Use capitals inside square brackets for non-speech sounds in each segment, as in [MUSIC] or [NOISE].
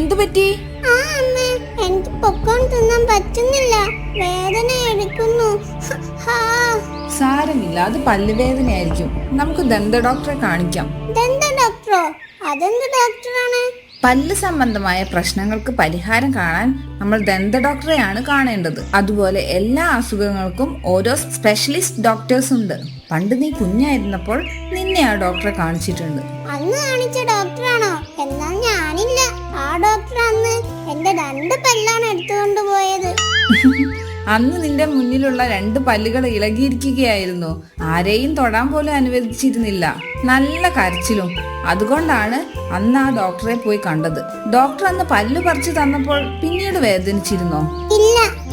എന്താ പറ്റി? എനിക്ക് പൊക്കോൺ തിന്നാൻ പറ്റുന്നില്ല. വേദന എടുക്കുന്നു. സാരമില്ല അത് പല്ലുവേദനയായിരിക്കും. നമുക്ക് ദന്ത ഡോക്ടറെ കാണിക്കാം. ദന്ത ഡോക്ടറോ? അതെന്ത് ഡോക്ടറാണ്? പല്ല് സംബന്ധമായ പ്രശ്നങ്ങൾക്ക് പരിഹാരം കാണാൻ നമ്മൾ ദന്ത ഡോക്ടറെയാണ് കാണേണ്ടത്. അതുപോലെ എല്ലാ അസുഖങ്ങൾക്കും ഓരോ സ്പെഷ്യലിസ്റ്റ് ഡോക്ടേഴ്സ് ഉണ്ട്. പണ്ട് നീ കുഞ്ഞായിരുന്നപ്പോൾ നിന്നെ ആ ഡോക്ടറെ കാണിച്ചിട്ടുണ്ട്. അന്ന് കാണിച്ച ഡോക്ടറാണോ? എന്നാൽ ഞാനില്ല. ആ ഡോക്ടർ അന്ന് എന്റെ രണ്ട് പല്ലാണ് എടുത്തുകൊണ്ട് പോയത്. [LAUGHS] അന്ന് നിന്റെ മുന്നിലുള്ള രണ്ട് പല്ലുകൾ ഇളകിയിരിക്കുകയായിരുന്നു. ആരെയും തൊടാൻ പോലും അനുവദിച്ചിരുന്നില്ല. നല്ല കരച്ചിലും. അതുകൊണ്ടാണ് അന്ന് ആ ഡോക്ടറെ പോയി കണ്ടത്. ഡോക്ടർ അന്ന് പല്ല് പറിച്ചു തന്നപ്പോൾ പിന്നീട് വേദനിച്ചിരുന്നോ?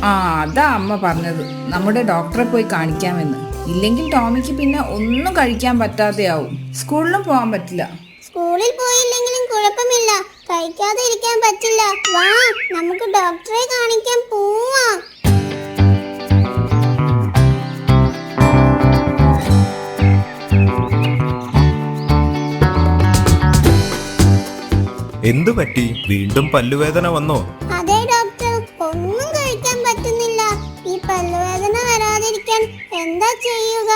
ആ അതാ അമ്മ പറഞ്ഞത്. നമ്മുടെ ഡോക്ടറെ പോയി കാണിക്കാമെന്ന്. ഇല്ലെങ്കിൽ ടോമിക്ക് പിന്നെ ഒന്നും കഴിക്കാൻ പറ്റാതെയാവും. സ്കൂളിലും പോകാൻ പറ്റില്ല. സ്കൂളിൽ പോയില്ലെങ്കിലും കുഴപ്പമില്ല. കഴിക്കാതെ ഇരിക്കാൻ പറ്റില്ല. വാ നമുക്ക് ഡോക്ടറെ കാണിക്കാൻ പോവാം. എന്തു പറ്റി? വീണ്ടും പല്ലുവേദന വന്നോ? അതെ ഡോക്ടർ ഒന്നും കഴിക്കാൻ പറ്റുന്നില്ല. ഈ പല്ലുവേദന വരാതിരിക്കാൻ എന്താ ചെയ്യുക?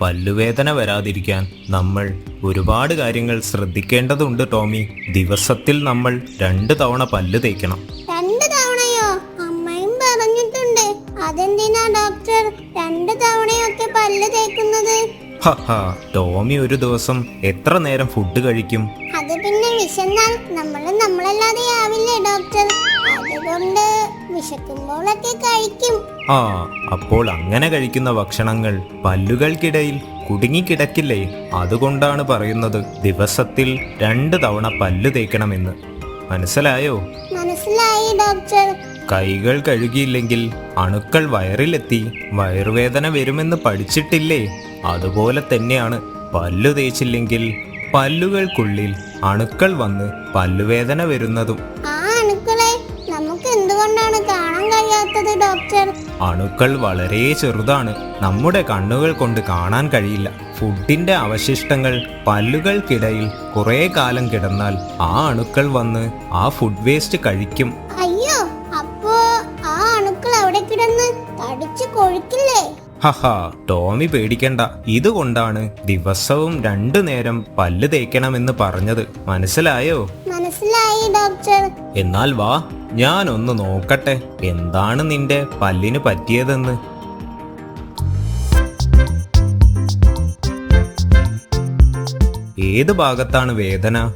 പല്ലുവേദന വരാതിരിക്കാൻ നമ്മൾ ഒരുപാട് കാര്യങ്ങൾ ശ്രദ്ധിക്കേണ്ടതുണ്ട് ടോമി. ദിവസത്തിൽ നമ്മൾ രണ്ട് തവണ പല്ല് തേക്കണം. രണ്ട് തവണയോ? അമ്മയും പറഞ്ഞിട്ടുണ്ട്. അതെന്തിനാ ഡോക്ടർ രണ്ട് തവണയൊക്കെ പല്ല് തേക്കുന്നത്. ടോമി ഒരു ദിവസം എത്ര നേരം ഫുഡ് കഴിക്കും? വിശന്നാൽ നമ്മൾ നമ്മളല്ലാതെ ആവില്ലേ ഡോക്ടർ അതുകൊണ്ട് വിശക്കുമ്പോഴൊക്കെ കഴിക്കും. ആ അപ്പോൾ അങ്ങനെ കഴിക്കുന്ന ഭക്ഷണങ്ങൾ പല്ലുകൾക്കിടയിൽ കുടുങ്ങിക്കിടക്കില്ലേ? അതുകൊണ്ടാണ് പറയുന്നത് ദിവസത്തിൽ രണ്ട് തവണ പല്ല് തേക്കണമെന്ന്. മനസ്സിലായോ? മനസ്സിലായി ഡോക്ടർ കൈകൾ കഴുകിയില്ലെങ്കിൽ അണുക്കൾ വയറിലെത്തി വയറുവേദന വരുമെന്ന് പഠിച്ചിട്ടില്ലേ? അതുപോലെ തന്നെയാണ് പല്ലു തേച്ചില്ലെങ്കിൽ പല്ലുകൾക്കുള്ളിൽ അണുക്കൾ വന്ന് പല്ലുവേദന വരുന്നതും. ആ അണുക്കളെ നമുക്ക് എന്തുകൊണ്ടാണ് കാണാൻ കഴിയാത്തത് ഡോക്ടർ? അണുക്കൾ വളരെ ചെറുതാണ്. നമ്മുടെ കണ്ണുകൾ കൊണ്ട് കാണാൻ കഴിയില്ല. ഫുഡിന്റെ അവശിഷ്ടങ്ങൾ പല്ലുകൾക്കിടയിൽ കുറേ കാലം കിടന്നാൽ ആ അണുക്കൾ വന്ന് ആ ഫുഡ് വേസ്റ്റ് കഴിക്കും. ഹഹ ടോമി പേടിക്കണ്ട. ഇതുകൊണ്ടാണ് ദിവസവും രണ്ടു നേരം പല്ല് തേക്കണമെന്ന് പറഞ്ഞത്. മനസ്സിലായോ? മനസ്സിലായി ഡോക്ടർ. എന്നാൽ വാ ഞാനൊന്ന് നോക്കട്ടെ. എന്താണ് നിന്റെ പല്ലിന് പറ്റിയതെന്ന്? ഏത് ഭാഗത്താണ് വേദന?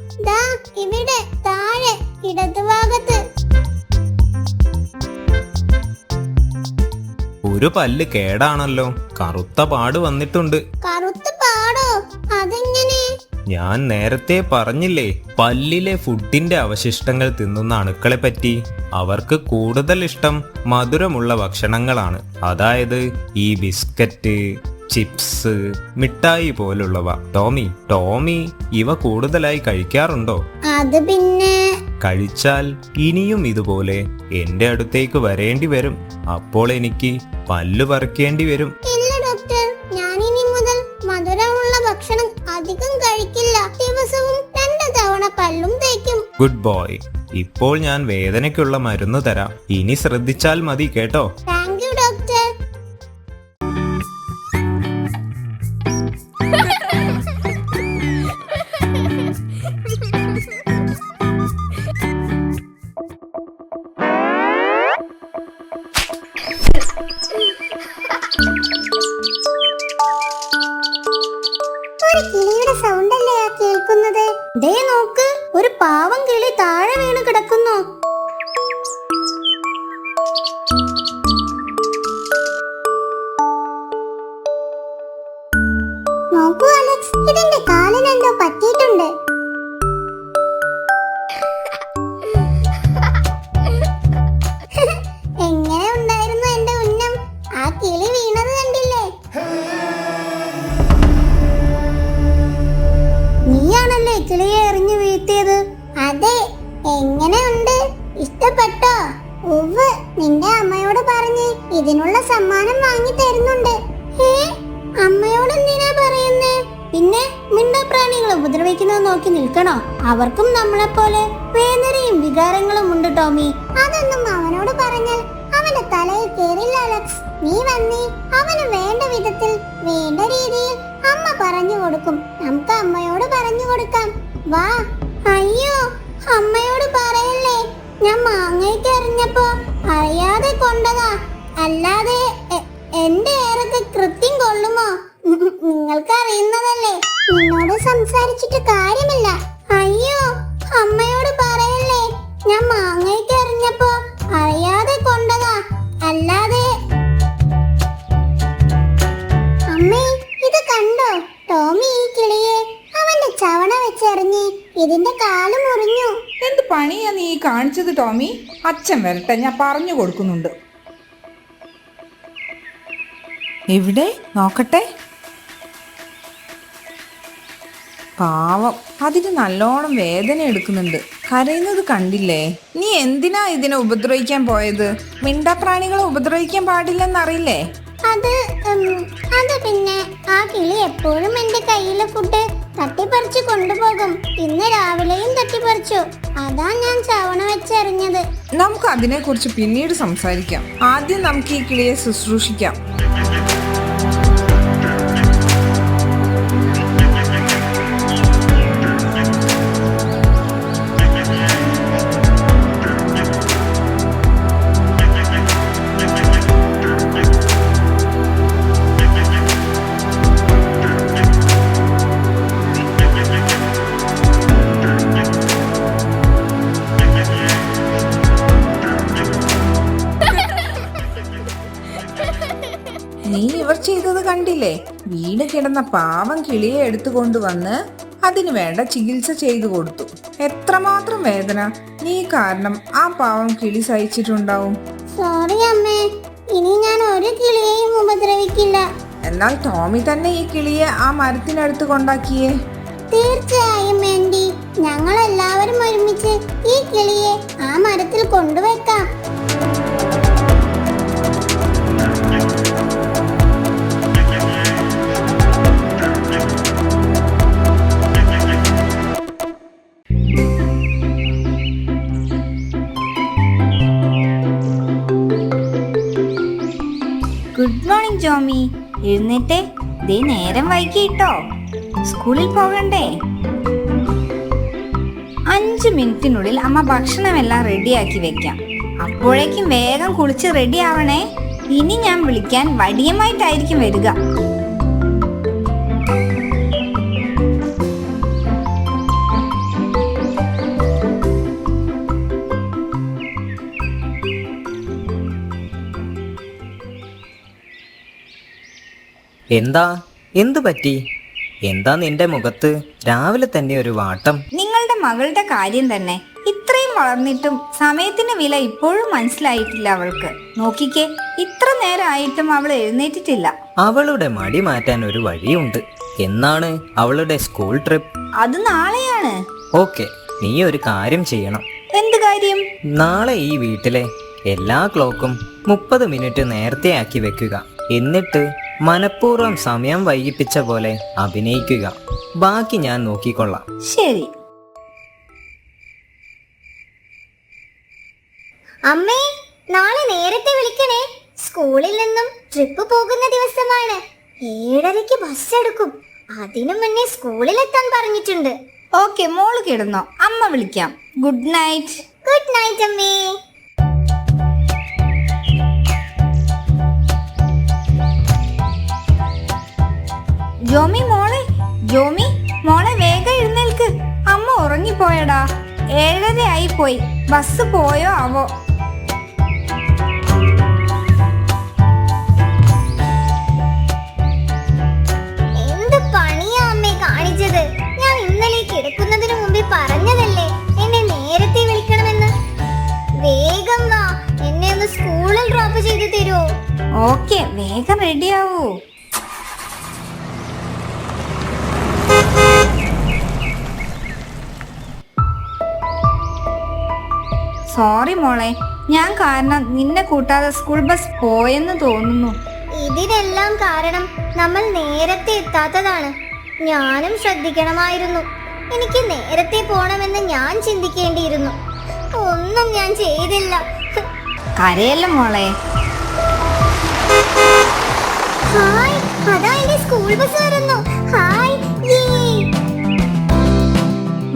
ഒരു പല്ല് കേടാണല്ലോ. കറുത്ത പാട് വന്നിട്ടുണ്ട്. കറുത്ത പാടോ? അതെങ്ങനെ? ഞാൻ നേരത്തെ പറഞ്ഞില്ലേ പല്ലിലെ ഫുഡിന്റെ അവശിഷ്ടങ്ങൾ തിന്നുന്ന അണുക്കളെ പറ്റി. അവർക്ക് കൂടുതൽ ഇഷ്ടം മധുരമുള്ള ഭക്ഷണങ്ങളാണ്. അതായത് ഈ ബിസ്ക്കറ്റ് ചിപ്സ് മിഠായി പോലുള്ളവ. ടോമി ടോമി ഇവ കൂടുതലായി കഴിക്കാറുണ്ടോ? അത് പിന്നെ കഴിച്ചാൽ ഇനിയും ഇതുപോലെ എന്റെ അടുത്തേക്ക് വരേണ്ടി വരും. അപ്പോൾ എനിക്ക് പല്ല് പറിക്കേണ്ടി വരും. ഇല്ല ഡോക്ടർ. ഞാൻ ഇനി മുതൽ മധുരമുള്ള ഭക്ഷണം അധികം കഴിക്കില്ല. ദിവസവും രണ്ട് തവണ പല്ലും തേക്കും. Good boy. ഇപ്പോൾ ഞാൻ വേദനയ്ക്കുള്ള മരുന്ന് തരാം. ഇനി ശ്രദ്ധിച്ചാൽ മതി കേട്ടോ? എങ്ങനെയുണ്ട്? ഇഷ്ടപ്പെട്ടോ? ഉവ് നിന്റെ അമ്മയോട് പറഞ്ഞ് ഇതിനുള്ള സമ്മാനം വാങ്ങി തരുന്നുണ്ട്. ഏ അമ്മയോട് എന്തിനാ പറയുന്നേ? പിന്നെ മിണ്ടപ്രാണികളെ ഉപദ്രവിക്കുന്നത് നോക്കി നിൽക്കണോ? അവർക്കും നമ്മളെ പോലെ വേദനയും വികാരങ്ങളും ഉണ്ട് ടോമി. അതൊന്നും അവനോട് പറഞ്ഞാൽ അവന്റെ തലയിൽ കേറില്ല അലക്സ്. നീ വന്നേ അവന് വേണ്ട വിധത്തിൽ വേണ്ട രീതിയിൽ അമ്മ പറഞ്ഞു കൊടുക്കും. നമുക്ക് അമ്മയോട് പറഞ്ഞു കൊടുക്കാം. വാ. അയ്യോ അമ്മയോട് പറയല്ലേ? ഞാൻ മാങ്ങയ്ക്ക് എറിഞ്ഞപ്പോ അറിയാതെ കൊണ്ടതാ. അല്ലാതെ എന്റെ ഏറൊക്കെ കൃത്യം കൊള്ളുമോ? നിങ്ങൾക്ക് അറിയുന്നതല്ലേ നിന്നോട് സംസാരിച്ചിട്ട് കാര്യമില്ല. അയ്യോ അമ്മയോട് പറയല്ലേ? ഞാൻ മാങ്ങയ്ക്ക് എറിഞ്ഞപ്പോ അറിയാതെ കൊണ്ടതാ. അല്ലാതെ അമ്മേ ഇത് കണ്ടോ? ടോമി ഇതിന്റെ കാൽ മുറിഞ്ഞു. എന്ത് പണിയാ നീ കാണിച്ചത് ടോമി? അച്ഛൻ വരട്ടെ ഞാൻ പറഞ്ഞു കൊടുക്കുന്നുണ്ട്. എവിടെ? നോക്കട്ടെ. പാവം അതിന് നല്ലോണം വേദന എടുക്കുന്നുണ്ട്. കരയുന്നത് കണ്ടില്ലേ? നീ എന്തിനാ ഇതിനെ ഉപദ്രവിക്കാൻ പോയത്? മിണ്ടാപ്രാണികളെ ഉപദ്രവിക്കാൻ പാടില്ലെന്നറിയില്ലേ? അത് അത് പിന്നെ ആ കിളി എപ്പോഴും എന്റെ കയ്യിലെ ഫുഡ് തട്ടിപ്പറിച്ചു കൊണ്ടുപോകും. ഇന്ന് രാവിലെയും തട്ടിപ്പറിച്ചു. അതാ ഞാൻ ചവണ വെച്ചെറിഞ്ഞത്. നമുക്ക് അതിനെക്കുറിച്ച് പിന്നീട് സംസാരിക്കാം. ആദ്യം നമുക്ക് ഈ കിളിയെ ശുശ്രൂഷിക്കാം. കണ്ടില്ലേ? വീണ് കിടന്ന പാവം കിളിയെ എടുത്തുകൊണ്ടുവന്ന് അതിനു വേണ്ട ചികിത്സ ചെയ്തു കൊടുത്തു. എത്രമാത്രം വേദന? നീ കാരണം ആ പാവം കിളി സഹിച്ചിട്ടുണ്ടാവും. സോറി അമ്മേ. ഇനി ഞാൻ ഒരു കിളിയെയും ഉപദ്രവിക്കില്ല. എന്നാൽ ടോമി തന്നെ ഈ കിളിയെ ആ മരത്തിനടുത്ത് കൊണ്ടാക്കിയേ. തീർച്ചയായും വേണ്ടി ഞങ്ങൾ എല്ലാവരും ഒരുമിച്ച് ഈ കിളിയെ ആ മരത്തിൽ കൊണ്ടുവെക്കാം. ജോമി എഴുന്നേറ്റേ ദേ നേരം വൈകിട്ടോ സ്കൂളിൽ പോകണ്ടേ? അഞ്ച് മിനിറ്റിനുള്ളിൽ അമ്മ ഭക്ഷണമെല്ലാം റെഡിയാക്കി വെക്കാം. അപ്പോഴേക്കും വേഗം കുളിച്ച് റെഡി ആവണേ ഇനി ഞാൻ വിളിക്കാൻ വടിയമായിട്ടായിരിക്കും വരിക. എന്താ? എന്തു പറ്റി? എന്താ നിന്റെ മുഖത്ത് രാവിലെ തന്നെ ഒരു വാട്ടം? നിങ്ങളുടെ മകളുടെ കാര്യം തന്നെ. ഇത്രയും വളർന്നിട്ടും സമയത്തിന് വില ഇപ്പോഴും മനസ്സിലായിട്ടില്ല അവൾക്ക്. നോക്കിക്കേ ഇത്ര നേരമായിട്ടും അവൾ എഴുന്നേറ്റിട്ടില്ല. അവളുടെ മടി മാറ്റാൻ ഒരു വഴിയുണ്ട്. എന്നാണ് അവളുടെ സ്കൂൾ ട്രിപ്പ്? അത് നാളെയാണ്. ഓക്കെ നീ ഒരു കാര്യം ചെയ്യണം. എന്ത് കാര്യം? നാളെ ഈ വീട്ടിലെ എല്ലാ ക്ലോക്കും മുപ്പത് മിനിറ്റ് നേരത്തെ ആക്കി വെക്കുക. എന്നിട്ട് മനഃപൂർവം സമയം വൈകിപ്പിച്ച പോലെ അഭിനയിക്കുക. ബാക്കി ഞാൻ നോക്കിക്കൊള്ളാം. ശരി. അമ്മേ നാളെ നേരത്തെ വിളിക്കണേ. സ്കൂളിൽ നിന്നും ട്രിപ്പ് പോകുന്ന ദിവസമാണ്. ഏഴരയ്ക്ക് ബസ് എടുക്കും. അതിനു മുന്നേ സ്കൂളിലെത്താൻ പറഞ്ഞിട്ടുണ്ട്. ഓക്കെ മോൾ കിടന്നോ. അമ്മ വിളിക്കാം. Good night. ഗുഡ് നൈറ്റ് അമ്മേ. ജോമി മോളെ ജോമി മോളെ വേഗം എഴുന്നേൽക്ക്. അമ്മ ഉറങ്ങിപ്പോയടാ. ഏഴര ആയി പോയി ബസ് പോയോ ആവോ എന്ത് പണിയാ അമ്മേ കാണിച്ചത്? ഞാൻ ഇന്നലെ കിടക്കുന്നതിന് മുമ്പേ പറഞ്ഞതല്ലേ എന്നെ നേരത്തെ വിളിക്കണമെന്ന്? വേഗം വാ. എന്നെ ഒന്ന് സ്കൂളിൽ ഡ്രോപ്പ് ചെയ്ത് തരുമോ ഓക്കെ വേഗം റെഡിയാവൂ സോറി മോളെ. ഞാൻ കാരണം നിന്നെ കൂട്ടാതെ സ്കൂൾ ബസ് പോയെന്ന് തോന്നുന്നു. ഇതിനെല്ലാം കാരണം നമ്മൾ നേരത്തെ എത്താത്തതാണ്. ഞാനും ശ്രദ്ധിക്കണമായിരുന്നു. എനിക്ക് നേരത്തെ പോണമെന്ന് ഞാൻ ചിന്തിക്കേണ്ടിയിരുന്നു. ഒന്നും ഞാൻ ചെയ്തില്ല. കരയല്ല മോളെ? ഹായ് അതാ എന്റെ സ്കൂൾ ബസ് വരുന്നു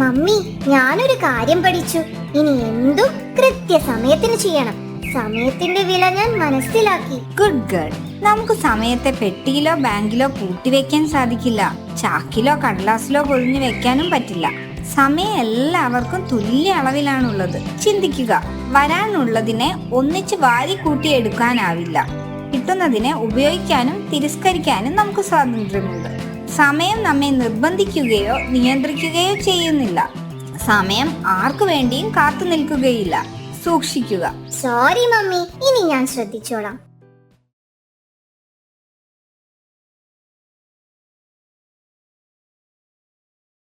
മമ്മി ഞാനൊരു കാര്യം പഠിച്ചു. ഇനി എന്തും കൃത്യസമയത്തിന് ചെയ്യണം. സമയത്തിന്റെ വില ഞാൻ മനസ്സിലാക്കി. ഗുഡ് ഗേൾ നമുക്ക് സമയത്തെ പെട്ടിയിലോ ബാങ്കിലോ പൂട്ടിവെക്കാൻ സാധിക്കില്ല. ചാക്കിലോ കടലാസിലോ പൊഴിഞ്ഞു വെക്കാനും പറ്റില്ല. സമയം എല്ലാവർക്കും തുല്യ അളവിലാണുള്ളത്. ചിന്തിക്കുക. വരാനുള്ളതിനെ ഒന്നിച്ച് വാരി കൂട്ടിയെടുക്കാനാവില്ല കിട്ടുന്നതിനെ ഉപയോഗിക്കാനും തിരസ്കരിക്കാനും നമുക്ക് സ്വാതന്ത്ര്യമുണ്ട്. സമയം നമ്മെ നിർബന്ധിക്കുകയോ നിയന്ത്രിക്കുകയോ ചെയ്യുന്നില്ല. സമയം ആർക്കു വേണ്ടിയും കാത്തു നിൽക്കുകയില്ല. സൂക്ഷിക്കുക. Sorry mummy. ഇനി ഞാൻ ശ്രദ്ധിച്ചോളാം.